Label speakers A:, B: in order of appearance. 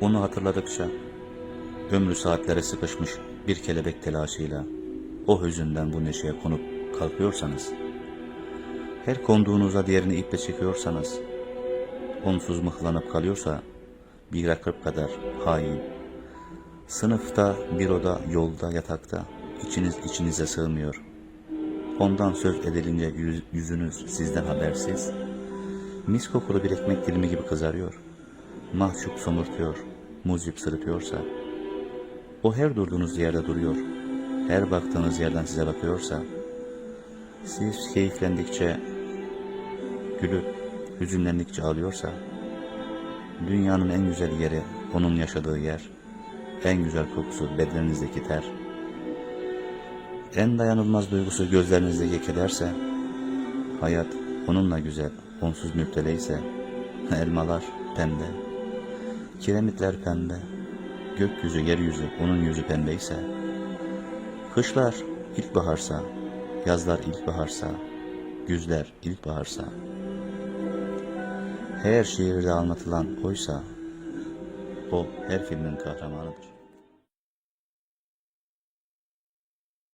A: Onu hatırladıkça ömrü saatlere sıkışmış bir kelebek telaşıyla o hüzünden bu neşeye konup kalkıyorsanız, her konduğunuza diğerini iple çekiyorsanız, onsuz mıhlanıp kalıyorsa bir rakip kadar hain, sınıfta, büroda, yolda, yatakta içiniz içinize sığmıyor. Ondan söz edilince yüz- yüzünüz sizden habersiz, mis kokulu bir ekmek dilimi gibi kızarıyor. Mahcup somurtuyor, muzip sırıtıyorsa, o her durduğunuz yerde duruyor, her baktığınız yerden size bakıyorsa, siz keyiflendikçe gülüp hüzünlendikçe ağlıyorsa, dünyanın en güzel yeri onun yaşadığı yer, en güzel kokusu bedeninizdeki ter, en dayanılmaz duygusu gözlerinizdeki kederse, hayat onunla güzel, onsuz müpteleyse, elmalar pembe, kiremitler pembe, gökyüzü yeryüzü onun yüzü pembeyse, kışlar ilkbaharsa, yazlar ilkbaharsa, güzler ilkbaharsa, her şiirde anlatılan oysa, o her filmin kahramanıdır.